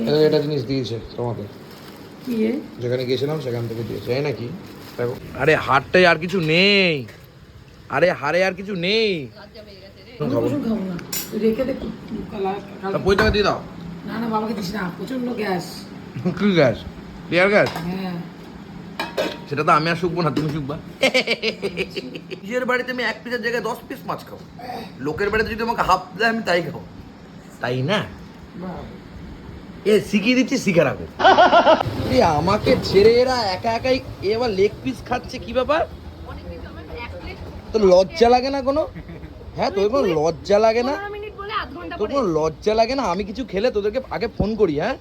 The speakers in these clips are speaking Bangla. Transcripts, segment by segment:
এটা এটা জিনিস দিয়েছে তোমাকে। যেখানে গিয়েছিলাম সেখান থেকে দিয়েছে। এই নাকি? দেখো। আরে হাটটায় আর কিছু নেই। আরে হারে আর কিছু নেই। রেখে দে পয়সা দিয়ে দাও। না না বাবাকে দিস না। প্রচণ্ড গ্যাস। কি গ্যাস। Tear gas? হ্যাঁ। সেটা তো আমি আর শুকবো না তুমি শুকবা। নিজের বাড়িতে আমি এক পিসের জায়গায় দশ পিস মাছ খাব। লোকের বাড়িতে যদি আমাকে হাফ দেয় আমি তাই খাব। তাই না। এ শিখিয়ে দিচ্ছি শিখে রাখো। এ আমাকে ছেড়ে এরা একা একাই এ আবার লেগ পিস খাচ্ছে কি ব্যাপার? তো লজ্জা লাগে না কোনো? হ্যাঁ তোর কোনো লজ্জা লাগে না? পনেরো মিনিট বলে আধ ঘণ্টা তোর কোনো লজ্জা লাগে না? আমি কিছু খেলে তোদেরকে আগে ফোন করি হ্যাঁ?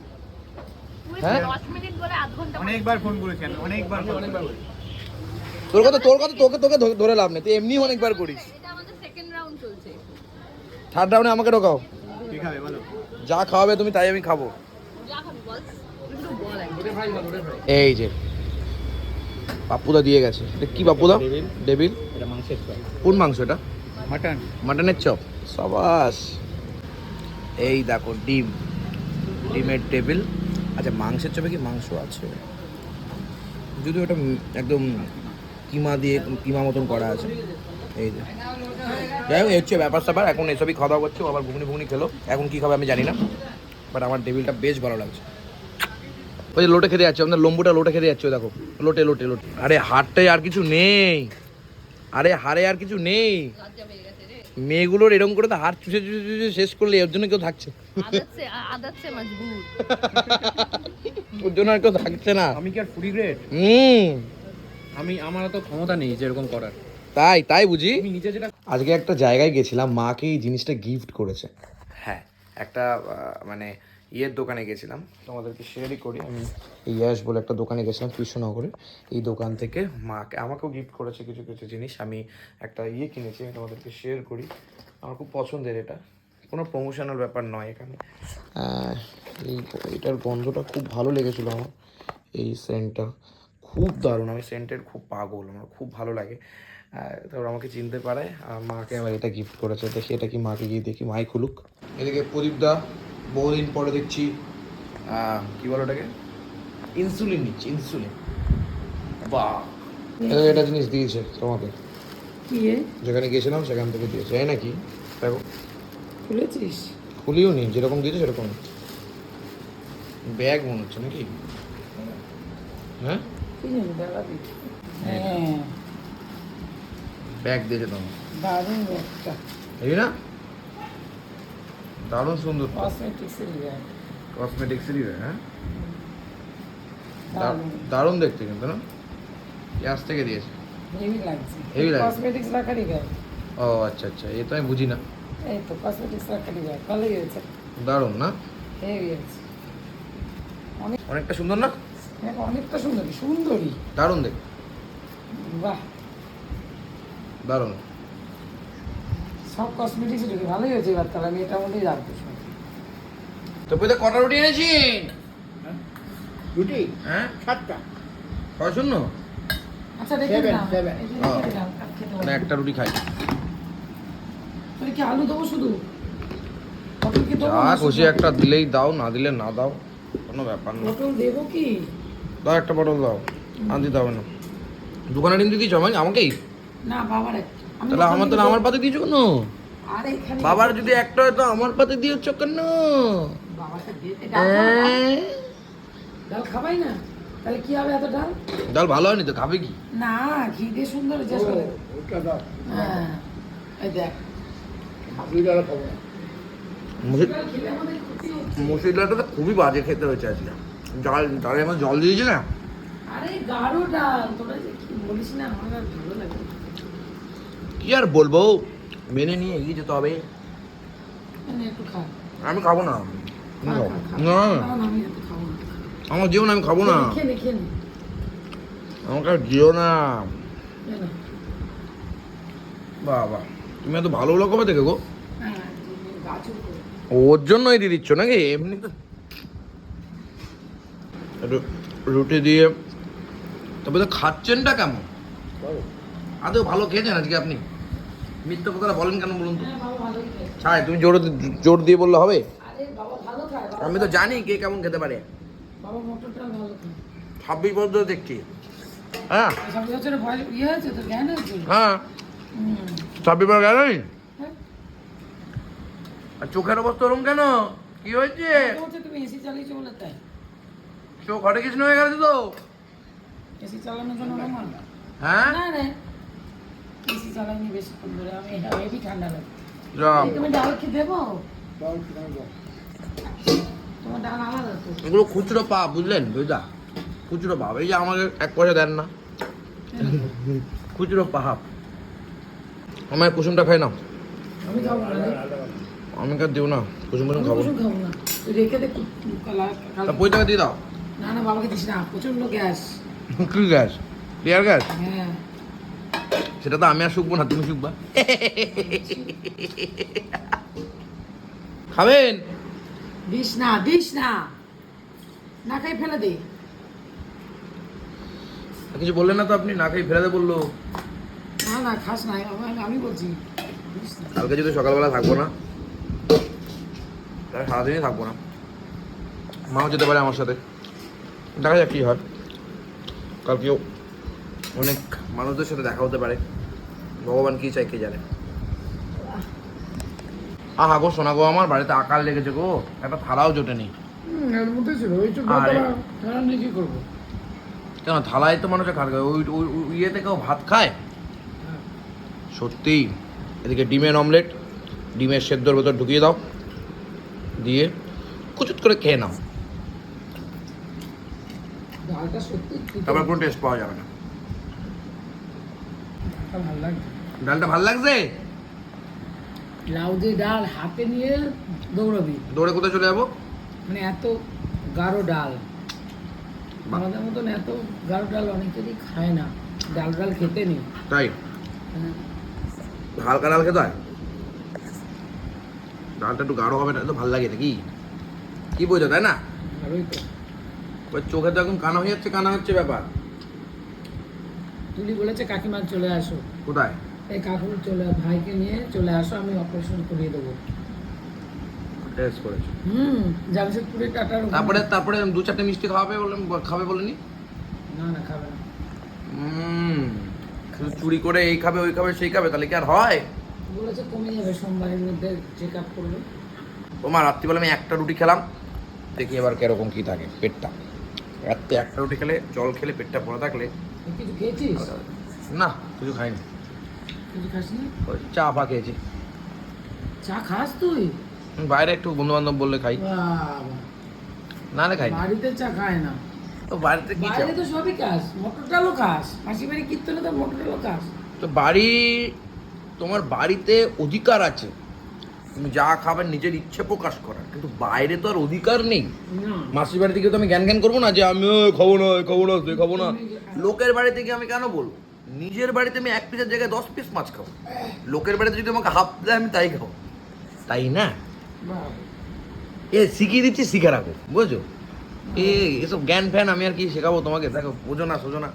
হ্যাঁ? অনেকবার ফোন করেছেন অনেকবার অনেকবার তোর কথা তোর কথা তোকে তোকে ধরে- ধরে লাভ নেই। তুই এমনি অনেকবার করিস। এটা আমাদের সেকেন্ড রাউন্ড চলছে। থার্ড রাউন্ডে আমাকে ঢোকাও। যা খাওয়াবে তুমি তাই আমি খাব। এই যে পাপ্পুদা দিয়ে গেছে। এটা কি ডেভিল। ডেবিল এটা মাংসের চপ। কোন মাংস এটা? মাটন। মাটনের চপ। সাবাস। এই দেখো ডিম। ডিমের টেবিল। আচ্ছা মাংসের চপে কি মাংস আছে? যদি ওটা একদম কিমা দিয়ে কিমা মতন করা আছে। এই যে। যাই হোক এই হচ্ছে ব্যাপার স্যাপার এখন এসবই খাওয়া দাওয়া করছে। আবার ঘুগনি ঘুগনি খেলো। এখন কী খাবে আমি জানি না। বাট আমার টেবিলটা বেশ ভালো লাগছে। ওই যে লোটে খেতে যাচ্ছে আপনার লম্বুটা লোটে খেতে যাচ্ছে দেখো। লোটে লোটে লোটে। আরে হাটটায় আর কিছু নেই। আরে হারে আর কিছু নেই। মেয়েগুলোর এরকম করে তো হাত চুষে চুষে চুষে শেষ করলে এর জন্য কেউ থাকছে। ওর জন্য আর কেউ থাকছে না। আমি কি আর ফুডি গ্রেড হুম। আমি আমার তো ক্ষমতা নেই যেরকম করার। তাই তাই বুঝি? নিজে যেটা আজকে একটা জায়গায় গেছিলাম মাকে এই জিনিসটা গিফট করেছে। একটা মানে ইয়ের দোকানে গেছিলাম। তোমাদেরকে শেয়ারই করি। আমি ইয়াস বলে একটা দোকানে গেছিলাম কৃষ্ণনগরে। এই দোকান থেকে মাকে আমাকেও গিফট করেছে কিছু কিছু জিনিস। আমি একটা ইয়ে কিনেছি আমি তোমাদেরকে শেয়ার করি। আমার খুব পছন্দের এটা। কোনো প্রমোশনাল ব্যাপার নয় এখানে। এই এটার গন্ধটা খুব ভালো লেগেছিলো আমার এই সেন্টটা খুব দারুণ আমি সেন্টের খুব পাগল আমার খুব ভালো লাগে। তারপর আমাকে চিনতে পারে। আর মাকে আবার এটা গিফট করেছে। দেখি এটা কি মাকে গিয়ে দেখি। মাই খুলুক। এদিকে প্রদীপ দা বহুদিন পরে দেখছি কি বলো ওটাকে? ইনসুলিন নিচ্ছে ইনসুলিন। বাহ। এটা জিনিস দিয়েছে তোমাকে। যেখানে গিয়েছিলাম সেখান থেকে দিয়েছে। এই নাকি? দেখো। খুলেছিস? খুলিও নি যেরকম দিয়েছে সেরকম। ব্যাগ মনে হচ্ছে নাকি? হ্যাঁ? হ্যাঁ। ব্যাগ দিয়েছে তোমার দারুণ একটা। এই না? দারুণ সুন্দর। কসমেটিক্সের ব্যাগ কসমেটিক্সেরই হ্যাঁ? দারুণ। দারুণ দেখতে কিন্তু না? গ্যাস থেকে দিয়েছে। হেভি লাগছে। Heavy লাগছে। কসমেটিক্স রাখারই ব্যাগ ও আচ্ছা আচ্ছা। এ তো আমি বুঝি না। এই তো কসমেটিক্স রাখারই ব্যাগ ভালোই হয়েছে। দারুণ না? হেভি হয়েছে। অনেক অনেকটা সুন্দর না? হ্যাঁ, অনেকটা সুন্দরী সুন্দরী। দারুণ দেখ বাহ। দারুণ। সব কসমেটিক্স ঢুকে ভালোই হয়েছে এবার তাহলে আমি এটার মধ্যেই রাখব তো পেতে কটা রুটি এনেছেন রুটি? হ্যাঁ? সাতটা। হ্যাঁ, ছয় শূন্য? আচ্ছা মানে একটা রুটি খাই। তাহলে কি আলু দেবো শুধু? যা খুশি একটা দিলেই দাও না দিলে না দাও কোনো ব্যাপার না। পটল দেবো কি? দাও একটা পটল দাও। দিতে হবে না। দোকানে ডিম দিয়েছ আমাকে আমাকেই? না বাবার একটা তাহলে আমার তাহলে আমার পাতে দিয়েছ কেন? আর এখানে বাবার যদি একটা হয় তো আমার পাতে দিয়েছ কেন? ডাল? হ্যাঁ। ডাল খাবাই না? তাহলে কি হবে এত ডাল? ডাল ভালো হয়নি তো খাবে কি? না ঘি দিয়ে সুন্দর ওটা দাও। হ্যাঁ এই দেখ। মুসুর ডালটা তো খুবই বাজে খেতে হয়েছে আজকে। ডাল ডালে আমার জল দিয়েছে না? আরে গাঢ় ডাল তোরা যে কি বলিস না আমার ভালো লাগে না। কি আর বলব? মেনে নিয়ে এগিয়ে যেতে হবে। আমি খাব না। না। আমার জীবন আমি খাব না। আমাকে আর দিও না। বাবা তুমি এত ভালো ভালো কবে থেকে গো। ওর জন্যই দিয়ে দিচ্ছ নাকি? এমনি তো রুটি দিয়ে। তবে তো খাচ্ছেনটা কেমন? আদৌ ভালো খেয়েছেন আজকে আপনি? মিথ্যা কথাটা বলেন কেন বলুন তো? হ্যাঁ, তুমি জোর জোর দিয়ে বললে হবে? আমি তো জানি কে কেমন খেতে পারে। বাবা মটর ডাল ছাব্বিশ বছর দেখছি। হ্যাঁ। ইয়ে হ্যাঁ। ছাব্বিশ বছর গেল হ্যাঁ। আর চোখের অবস্থা ওরম কেন? কি হয়েছে? চোখ হটে কৃষ্ণ হয়ে গেছে তো। এসি চালানোর জন্য হ্যাঁ? এসি চালাইনি বেশিক্ষণ ধরে আমি হেভি ঠান্ডা লাগে। তুমি ডাল কি দেবো? তোমার ডাল আলাদা তো। এগুলো খুচরো পাপ বুঝলেন? বুঝলা? খুচরো পাপ এই যে আমাকে এক পয়সা দেন না। খুচরো পাপ আমার কুসুমটা খাই না আমি খাব না আমি কার না? কুসুম কুসুম খাব কুসুম খাব না। রেখে দে পঁই টাকা দিয়ে দাও? না না বাবাকে দিস না। প্রচণ্ড গ্যাস। কি গ্যাস? Clear gas? হ্যাঁ। সেটা তো আমি আর শুকবো না তুমি শুকবা। খাবেন? দিস না দিস না। না খাই ফেলে দে। কিছু বললেন না তো আপনি? না খাই ফেরাতে বলল। না না খাস না আমি- আমি বলছি কালকে যদি সকালবেলা থাকব না তাহলে সারাদিনই থাকব না। মাও যেতে পারে আমার সাথে। দেখা যাক কি হয়। কালকেও অনেক মানুষদের সাথে দেখা হতে পারে। ভগবান কি চাই কে জানে? আহা গো শোনা গো আমার বাড়িতে আকাল লেগেছে গো। একটা থালাও জোটেনি। কেন থালায় তো মানুষের খাট খায় ওই ইয়েতে কেউ ভাত খায়? হ্যাঁ। সত্যি। এদিকে ডিমের অমলেট ডিমের সেদ্ধর ভেতর ঢুকিয়ে দাও। দিয়ে কুচুত করে খেয়ে নাও। তারপর কোনো টেস্ট পাওয়া যাবে না। ডালটা ভালো লাগে ডালটা ভালো লাগছে? লাউ দিয়ে ডাল হাতে নিয়ে দৌড়াবি। দৌড়ে কোথায় চলে যাব? মানে এত গাঢ় ডাল। আমাদের মতন এত গাঢ় ডাল অনেকেরই খায় না। ডাল ডাল খেতে নেই। তাই। হালকা ডাল খেতে হয়? ডালটা একটু গাঢ় হবে না তো ভালো লাগে নাকি? কি বোঝো তাই না? ওই চোখে তো এখন কানা হয়ে যাচ্ছে কানা হচ্ছে ব্যাপার। তুলি বলেছে কাকিমা চলে আসো। কোথায়? এই কাকুর চলে ভাইকে নিয়ে চলে আসো আমি অপারেশন করিয়ে দেবো। টেস্ট করেছে। হুম জামশেদপুরে টাটার ওখানে- তারপরে তারপরে দু চারটে মিষ্টি খাওয়াবে খাবে বলেনি? না না খাবে না। হুম শুধু চুরি করে এই খাবে ওই খাবে সেই খাবে তাহলে কি আর হয়? বলেছে কমে যাবে সোমবারের মধ্যে চেক আপ করবে। তোমার রাত্রিবেলা আমি একটা রুটি খেলাম দেখি এবার কীরকম কি থাকে পেটটা। রাত্রে একটা রুটি খেলে জল খেলে পেটটা ভরে থাকলে কিছু খেয়েছিস? না কিছু খাইনি। কিছু খাস ওই চা ফা খেয়েছি। চা খাস তুই? বাইরে একটু বন্ধু বান্ধব বললে খাই। না রে খাই বাড়িতে চা খায় না। তো বাড়িতে কি বাইরে তো সবই খাস। মটর ডালও খাস। মাসি বাড়ি কীর্তনে তো মটর ডালও খাস। তো বাড়ি তোমার বাড়িতে অধিকার আছে। তুমি যা খাবে নিজের ইচ্ছে প্রকাশ করার কিন্তু বাইরে তো আর অধিকার নেই। মাসির বাড়ি থেকে তো আমি জ্ঞান জ্ঞান করব না যে আমি খাব না খাব না তুই খাব না। লোকের বাড়ি থেকে আমি কেন বলব? নিজের বাড়িতে আমি এক পিসের জায়গায় দশ পিস মাছ খাব। লোকের বাড়িতে যদি আমাকে হাফ দেয় আমি তাই খাব। তাই না? এ শিখিয়ে দিচ্ছি শিখে রাখো বুঝছ? এ এসব জ্ঞান ফ্যান আমি আর কি শেখাবো তোমাকে? দেখো বোঝো না সোজো না।